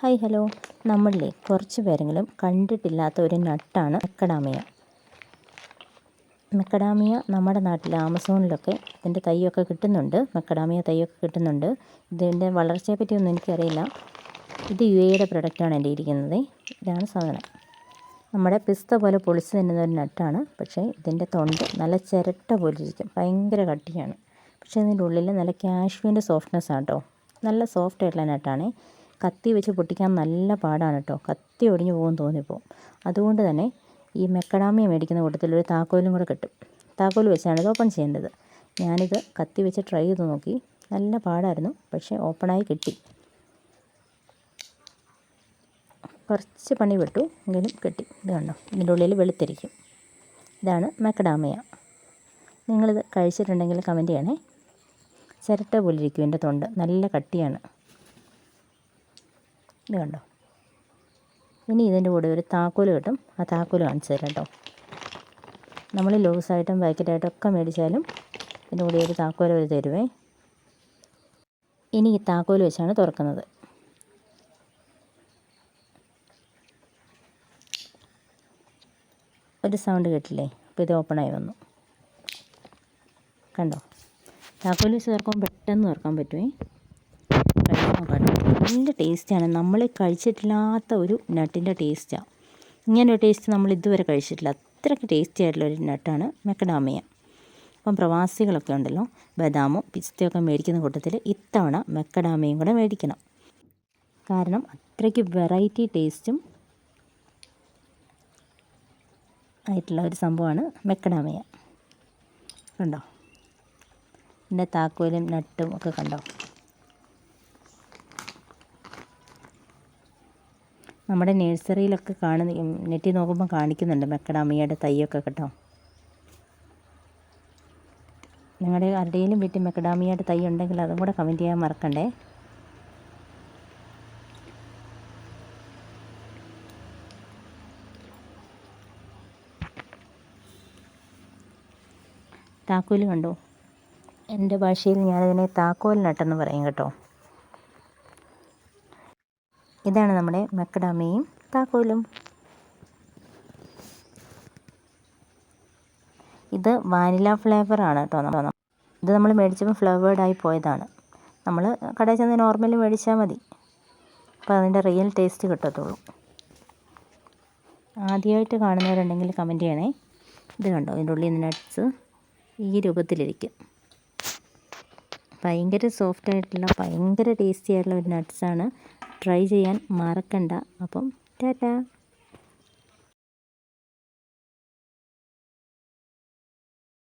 Hi hello നമ്മളിലെ കുറച്ച് പേരെങ്കിലും കണ്ടിട്ടില്ലാത്ത ഒരു നട്ടാണ് മെക്കഡാമിയ. മെക്കഡാമിയ നമ്മുടെ നാട്ടിൽ ആമസോണിലൊക്കെ ഇതിന്റെ തൈയൊക്കെ കിട്ടുന്നുണ്ട്. മെക്കഡാമിയ തൈയൊക്കെ കിട്ടുന്നുണ്ട്. ഇതിന്റെ വളർച്ചയെ പറ്റിയൊന്നും എനിക്കറിയില്ല. ഇത് യു എയുടെ പ്രൊഡക്റ്റാണ് എന്റെ ഇരിക്കുന്നത്. ഇതാണ് സാധനം. നമ്മുടെ പിസ്ത പോലെ പൊളിച്ച് തിന്നുന്ന ഒരു നട്ടാണ്. പക്ഷേ ഇതിന്റെ തൊണ്ട് നല്ല ചിരട്ട പോലെ ഇരിക്കും. ഭയങ്കര കട്ടിയാണ്. പക്ഷേ ഇതിന്റെ ഉള്ളിൽ നല്ല കാഷ്യൂവിന്റെ സോഫ്റ്റ്നെസ് ആണ് കേട്ടോ നല്ല സോഫ്റ്റ് ആയിട്ടുള്ള നട്ടാണ്. കത്തി വെച്ച് പൊട്ടിക്കാൻ നല്ല പാടാണ് കേട്ടോ കത്തി ഒടിഞ്ഞു പോകും തോന്നിപ്പോൾ അതുകൊണ്ട് തന്നെ ഈ മെക്കഡാമിയ മേടിക്കുന്ന കൂട്ടത്തിൽ ഒരു താക്കോലും കൂടെ കിട്ടും. താക്കോൽ വെച്ചാണ് ഇത് ഓപ്പൺ ചെയ്യേണ്ടത്. ഞാനിത് കത്തി വെച്ച് ട്രൈ ചെയ്ത് നോക്കി. നല്ല പാടായിരുന്നു. പക്ഷേ ഓപ്പണായി കിട്ടി. കുറച്ച് പണി വിട്ടു എങ്കിലും കിട്ടി. ഇത് കണ്ടോ? ഇതിന്റെ ഉള്ളിൽ വെളുത്തിരിക്കും. ഇതാണ് മെക്കഡാമിയ. നിങ്ങളിത് കഴിച്ചിട്ടുണ്ടെങ്കിൽ കമന്റ് ചെയ്യണേ. ചിരട്ട പോലിരിക്കും എന്റെ തൊണ്ട്. നല്ല കട്ടിയാണ്. ഇത് കണ്ടോ? ഇനി ഇതിന്റെ കൂടെ ഒരു താക്കോൽ കിട്ടും. ആ താക്കോൽ കാണിച്ചു തരാം കേട്ടോ. നമ്മൾ ലൂസായിട്ടും പാക്കറ്റായിട്ടും ഒക്കെ മേടിച്ചാലും ഇതിന്റെ കൂടെ ഒരു താക്കോൽ അവർ തരുവേ. ഇനി ഈ താക്കോൽ വെച്ചാണ് തുറക്കുന്നത്. ഒരു സൗണ്ട് കേട്ടില്ലേ? അപ്പോൾ ഇത് ഓപ്പണായി വന്നു. കണ്ടോ? താക്കോൽ വെച്ച് തുറക്കുമ്പോൾ പെട്ടെന്ന് തുറക്കാൻ പറ്റുമേ നല്ല ടേസ്റ്റാണ്. നമ്മൾ കഴിച്ചിട്ടില്ലാത്ത ഒരു നട്ടിന്റെ ടേസ്റ്റാണ് ഇങ്ങനെ ഒരു ടേസ്റ്റ് നമ്മൾ ഇതുവരെ കഴിച്ചിട്ടില്ല. അത്രയ്ക്ക് ടേസ്റ്റി ആയിട്ടുള്ള ഒരു നട്ടാണ് മെക്കഡാമിയ. അപ്പം പ്രവാസികളൊക്കെ ഉണ്ടല്ലോ ബദാമും പിസ്തയൊക്കെ മേടിക്കുന്ന കൂട്ടത്തിൽ ഇത്തവണ മെക്കഡാമിയും കൂടെ മേടിക്കണം. കാരണം അത്രയ്ക്ക് വെറൈറ്റി ടേസ്റ്റും ആയിട്ടുള്ള ഒരു സംഭവമാണ് മെക്കഡാമിയ. കണ്ടോ? എന്റെ താക്കോലും നട്ടും ഒക്കെ കണ്ടോ? നമ്മുടെ നഴ്സറിയിലൊക്കെ കാണുന്ന നെറ്റി നോക്കുമ്പോൾ കാണിക്കുന്നുണ്ട് മെക്കഡാമിയയുടെ തൈയൊക്കെ കേട്ടോ. നിങ്ങളുടെ ആരുടെയും വീട്ടിൽ മെക്കഡാമിയയുടെ തൈ ഉണ്ടെങ്കിൽ അതും കൂടെ കമന്റ് ചെയ്യാൻ മറക്കണ്ടേ? താക്കോൽ കണ്ടോ? എന്റെ ഭാഷയിൽ ഞാനതിനെ താക്കോൽ നട്ടെന്ന് പറയും കേട്ടോ. ഇതാണ് നമ്മുടെ മക്കഡാമയും താക്കോലും. ഇത് വാനില ഫ്ലേവറാണ് കേട്ടോ ഇത് നമ്മൾ മേടിച്ചപ്പോൾ ഫ്ലേവേർഡായി പോയതാണ്. നമ്മൾ കടയിൽ ചെന്ന് നോർമലി മേടിച്ചാൽ മതി. അപ്പോൾ അതിന്റെ റിയൽ ടേസ്റ്റ് കിട്ടത്തുള്ളൂ. ആദ്യമായിട്ട് കാണുന്നവരുണ്ടെങ്കിൽ കമന്റ് ചെയ്യണേ. ഇത് കണ്ടോ? ഇതിന്റെ ഉള്ളിൽ നട്ട്സ് ഈ രൂപത്തിലിരിക്കും. ഭയങ്കര സോഫ്റ്റ് ആയിട്ടുള്ള ഭയങ്കര ടേസ്റ്റി ആയിട്ടുള്ള ഒരു നട്ട്സാണ് ട്രൈ ചെയ്യാൻ മറക്കണ്ട. അപ്പം ടാറ്റാ.